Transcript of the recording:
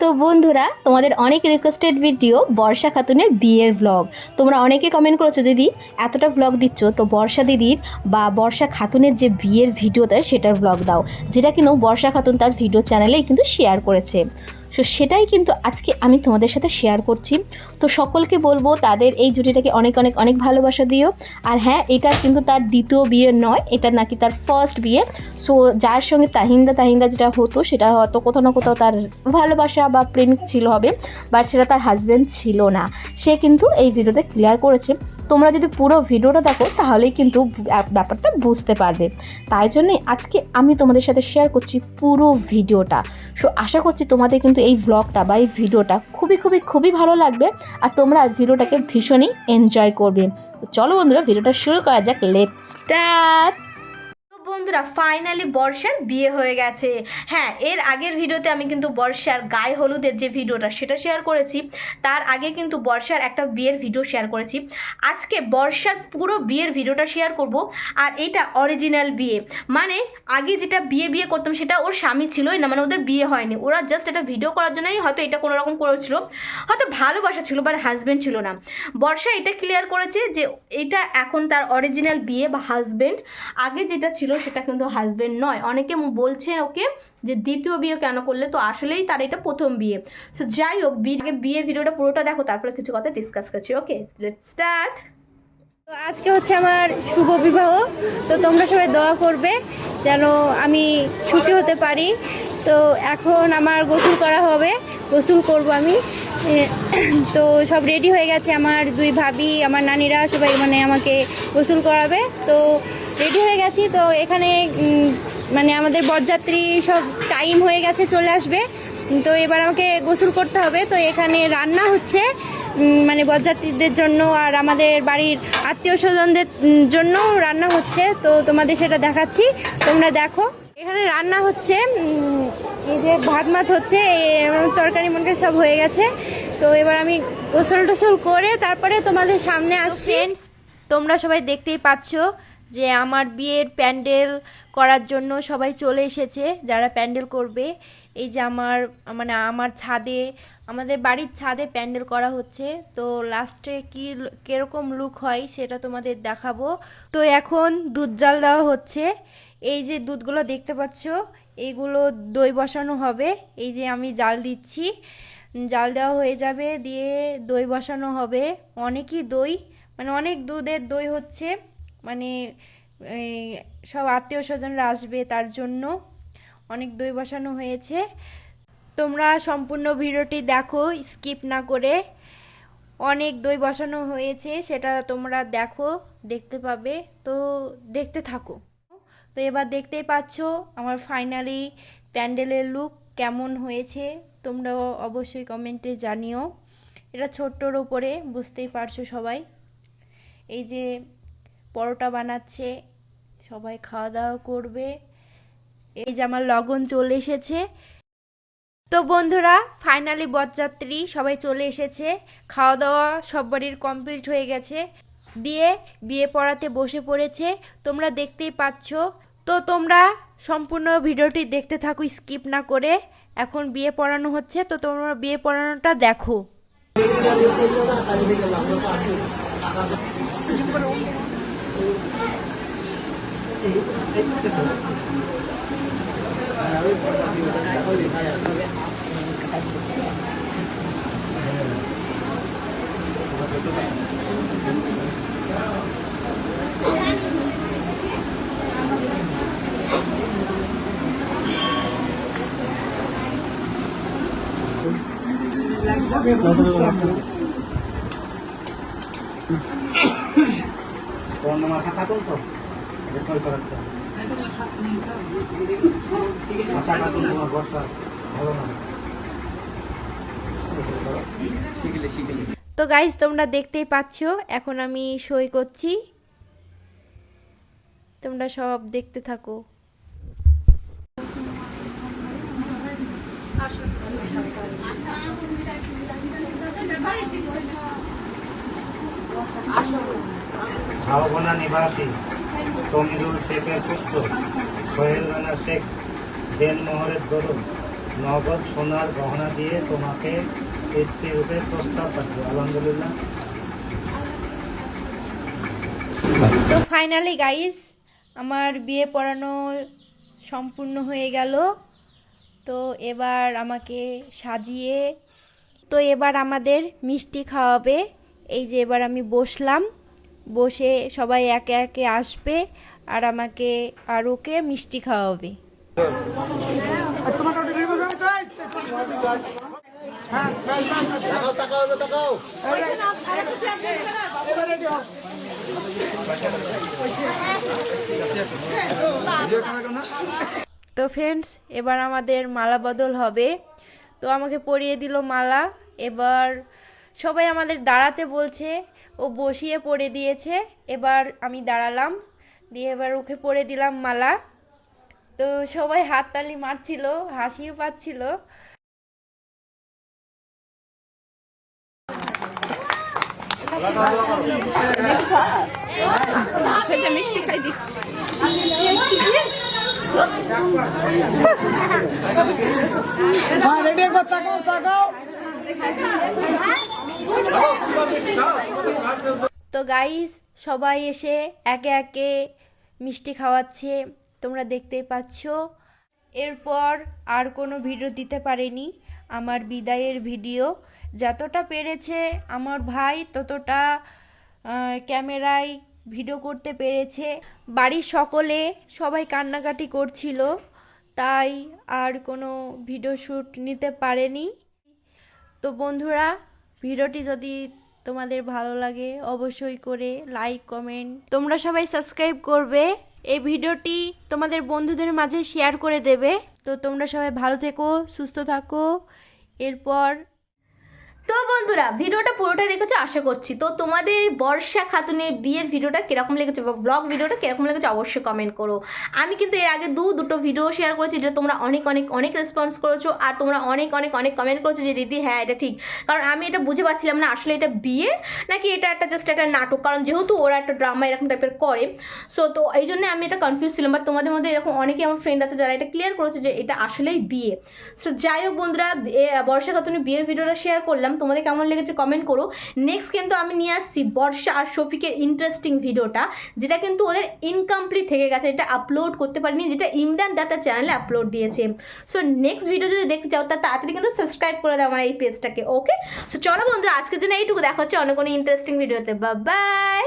তো বন্ধুরা, তোমাদের অনেক রিকোয়েস্টেড ভিডিও বর্ষা খাতুনের বিয়ের ভ্লগ তোমরা অনেকে কমেন্ট করেছ, দিদি, এতটা ভ্লগ দিচ্ছ, তো বর্ষা দিদির বা বর্ষা খাতুনের যে বিয়ের ভিডিও দেয়, সেটার ভ্লগ দাও। যেটা কিন্তু বর্ষা খাতুন তার ভিডিও চ্যানেলেই কিন্তু শেয়ার করেছে। সো সেটাই কিন্তু আজকে আমি তোমাদের সাথে শেয়ার করছি। তো সকলকে বলব, তাদের এই জুটিটাকে অনেক অনেক অনেক ভালোবাসা দিও। আর হ্যাঁ এটা কিন্তু তার দ্বিতীয় বিয়ে নয়, এটা নাকি তার ফার্স্ট বিয়ে। সো যার সঙ্গে তাহিন্দা তাহিন্দা যেটা হতো, সেটা হয়তো কোথাও না কোথাও তার ভালোবাসা বা প্রেমিক ছিল হবে বাট সেটা তার হাজব্যান্ড ছিল না। সে কিন্তু এই ভিডিওতে ক্লিয়ার করেছে। তোমরা যদি পুরো ভিডিওটা দেখো, তাহলেই কিন্তু ব্যাপারটা বুঝতে পারবে। তাই জন্যে আজকে আমি তোমাদের সাথে শেয়ার করছি পুরো ভিডিওটা। সো আশা করছি তোমাদের কিন্তু এই ব্লগটা বা এই ভিডিওটা খুবই খুবই খুবই ভালো লাগবে আর তোমরা ভিডিওটাকে ভীষণই এনজয় করবে। তো চলো বন্ধুরা, ভিডিওটা শুরু করা যাক। লেট স্টার্ট বন্ধুরা ফাইনালি বর্ষার বিয়ে হয়ে গেছে। হ্যাঁ এর আগের ভিডিওতে আমি কিন্তু বর্ষার গায়ে হলুদের যে ভিডিওটা, সেটা শেয়ার করেছি। তার আগে কিন্তু বর্ষার একটা বিয়ের ভিডিও শেয়ার করেছি। আজকে বর্ষার পুরো বিয়ের ভিডিওটা শেয়ার করব, আর এটা অরিজিনাল বিয়ে। মানে আগে যেটা বিয়ে বিয়ে করতাম, সেটা ওর স্বামী ছিলই না মানে ওদের বিয়ে হয়নি। ওরা জাস্ট এটা ভিডিও করার জন্যই হয়তো এটা কোনো রকম করেছিল। হয়তো ভালোবাসা ছিল বাট হাজব্যান্ড ছিল না। বর্ষা এটা ক্লিয়ার করেছে যে এটা এখন তার অরিজিনাল বিয়ে বা হাজব্যান্ড আগে যেটা ছিল সেটা কিন্তু হাজব্যান্ড নয়। অনেকে বলছে ওকে যে দ্বিতীয় বিয়ে কেন করলে? তো আসলেই তার এটা প্রথম বিয়ে। সো যাই হোক বি- আগে বিয়ের ভিডিওটা পুরোটা দেখো, তারপরে কিছু কথা ডিসকাস করছি ওকে লেট স্টার্ট তো আজকে হচ্ছে আমার শুভ বিবাহ। তো তোমরা সবাই দোয়া করবে যেন আমি সুখী হতে পারি। তো এখন আমার গোসল করা হবে। গোসল করব আমি। তো সব রেডি হয়ে গেছে আমার দুই ভাবি, আমার নানিরা সবাই মানে আমাকে গোসল করাবে। তো রেডি হয়ে গেছি তো এখানে মানে আমাদের বরযাত্রী সব টাইম হয়ে গেছে চলে আসবে। তো এবার আমাকে গোসল করতে হবে তো এখানে রান্না হচ্ছে মানে বরযাত্রীদের জন্য আর আমাদের বাড়ির আত্মীয় স্বজনদের জন্য রান্না হচ্ছে। তো তোমাদের সেটা দেখাচ্ছি তোমরা দেখো। এখানে রান্না হচ্ছে এই যে ভাত মাত হচ্ছে তরকারি মনকারি সব হয়ে গেছে। তো এবার আমি গোসল টোসল করে তারপরে তোমাদের সামনে আসছি। তোমরা সবাই দেখতেই পাচ্ছ যে আমার বিয়ের প্যান্ডেল করার জন্য সবাই চলে এসেছে, যারা প্যান্ডেল করবে। এই যে আমার মানে আমার ছাদে, আমাদের বাড়ির ছাদে প্যান্ডেল করা হচ্ছে। তো লাস্টে কি, কীরকম লুক হয় সেটা তোমাদের দেখাবো। তো এখন দুধ জাল দেওয়া হচ্ছে। এই যে দুধগুলো দেখতে পাচ্ছ এইগুলো দই বসানো হবে। এই যে আমি জাল দিচ্ছি। জাল দেওয়া হয়ে যাবে, দিয়ে দই বসানো হবে। অনেকই দই মানে অনেক দুধের দই হচ্ছে। সব আত্মীয় স্বজনরা আসবে তার জন্য। অনেক দই বসানো হয়েছে। তোমরা সম্পূর্ণ ভিডিওটি দেখো, স্কিপ না করে। অনেক দই বসানো হয়েছে, সেটা তোমরা দেখো, দেখতে পাবে। তো দেখতে থাকো। তো এবার দেখতেই পাচ্ছ আমার ফাইনালি প্যান্ডেলের লুক কেমন হয়েছে। তোমরাও অবশ্যই কমেন্টে জানিও। এটা ছোট্টর ওপরে বুঝতেই পারছ সবাই। এই যে পরোটা বানাচ্ছে, সবাই খাওয়া দাওয়া করবে। এই যে আমার লগন চলে এসেছে। তো বন্ধুরা ফাইনালি বরযাত্রী সবাই চলে এসেছে। খাওয়া দাওয়া সব বাড়ির কমপ্লিট হয়ে গেছে। দিয়ে বিয়ে পড়াতে বসে পড়েছে। তোমরা দেখতেই পাচ্ছ। তো তোমরা সম্পূর্ণ ভিডিওটি দেখতে থাকো স্কিপ না করে। এখন বিয়ে পড়ানো হচ্ছে। তো তোমরা বিয়ে পড়ানোটা দেখো। Gracias. তোমার নাম আশা খাতুন তো? রেকর্ড করাটা আশা খাতুন তোমার বর্ষা। ভালো না। শিখলে শিখলে। তো গাইজ তোমরা দেখতেই পাচ্ছ এখন আমি সই করছি। তোমরা সব দেখতে থাকো। ভাবনা নিবাসী তমিরুল শেখের পুত্র সোহেল রানা শেখ দেন মোহরের দরুন নগদ সোনার গহনা দিয়ে তোমাকে স্ত্রী রূপে প্রস্তাব পাচ্ছি আলহামদুলিল্লাহ। তো ফাইনালি গাইস আমার বিয়ে পড়ানো সম্পূর্ণ হয়ে গেল। তো এবার আমাকে সাজিয়ে, তো এবার আমাদের মিষ্টি খাওয়াবে। এই যে এবার আমি বসলাম। বসে সবাই একে একে আসবে আর আমাকে আর ওকে মিষ্টি খাওয়াবে। তো ফ্রেন্ডস এবার আমাদের মালা বদল হবে। তো আমাকে পরিয়ে দিল মালা। এবার সবাই আমাদের দাঁড়াতে বলছে ও বসিয়ে পড়ে দিয়েছে এবার আমি দাঁড়ালাম দিয়ে এবার ওকে পরে দিলাম মালা। তো সবাই হাততালি মারছিল হাসিও পাচ্ছিল। তো গাইস সবাই এসে একে একে মিষ্টি খাওয়াচ্ছে, তোমরা দেখতেই পাচ্ছ। এরপর আর কোনো ভিডিও দিতে পারেনি, আমার বিদায়ের ভিডিও যতটা পেরেছে আমার ভাই, ততটা ক্যামেরায় ভিডিও করতে পেরেছে। বাড়ির সকলে সবাই কান্নাকাটি করছিল, তাই আর কোনো ভিডিও শ্যুট নিতে পারেনি। তো বন্ধুরা ভিডিওটি যদি তোমাদের ভালো লাগে, অবশ্যই করে লাইক কমেন্ট তোমরা সবাই সাবস্ক্রাইব করবে। এই ভিডিওটি তোমাদের বন্ধুদের মাঝে শেয়ার করে দেবে। তো তোমরা সবাই ভালো থেকো, সুস্থ থাকো। এরপর তো বন্ধুরা, ভিডিওটা পুরোটা দেখেছ, আশা করছি। তো তোমাদের বর্ষা খাতুনের বিয়ের ভিডিওটা কীরকম লেগেছে বা ব্লগ ভিডিওটা কীরকম লেগেছে অবশ্যই কমেন্ট করো। আমি কিন্তু এর আগে দু দুটো ভিডিও শেয়ার করেছি, যেটা তোমরা অনেক অনেক অনেক রেসপন্স করেছ আর তোমরা অনেক অনেক অনেক কমেন্ট করেছ যে, দিদি হ্যাঁ এটা ঠিক। কারণ আমি এটা বুঝে পাচ্ছিলাম না, আসলে এটা বিয়ে নাকি এটা একটা জাস্ট একটা নাটক? কারণ যেহেতু ওরা একটা ড্রামা এরকম টাইপের করে সো তো এই জন্য আমি এটা কনফিউজ ছিলাম। বাট তোমাদের মধ্যে এরকম অনেকেই আমার ফ্রেন্ড আছে যারা এটা ক্লিয়ার করেছে যে, এটা আসলেই বিয়ে। সো যাই হোক বন্ধুরা বর্ষা খাতুনের বিয়ের ভিডিওটা শেয়ার করলাম। তোমাদের কেমন লেগেছে কমেন্ট করো। নেক্সট কিন্তু আমি নিয়ে আসছি বর্ষা আর শফিকের ইন্টারেস্টিং ভিডিওটা, যেটা কিন্তু ওদের ইনকমপ্লিট থেকে গেছে, এটা আপলোড করতে পারিনি, যেটা ইমরান দা তার চ্যানেলে আপলোড দিয়েছে। সো নেক্সট ভিডিও যদি দেখতে চাও, তা তাড়াতাড়ি কিন্তু সাবস্ক্রাইব করে দাও আমার এই পেজটাকে ওকে সো চলো বন্ধুরা, আজকের জন্য এইটুকু, দেখা হচ্ছে অনেক কোনো ইন্টারেস্টিং ভিডিওতে বা বাই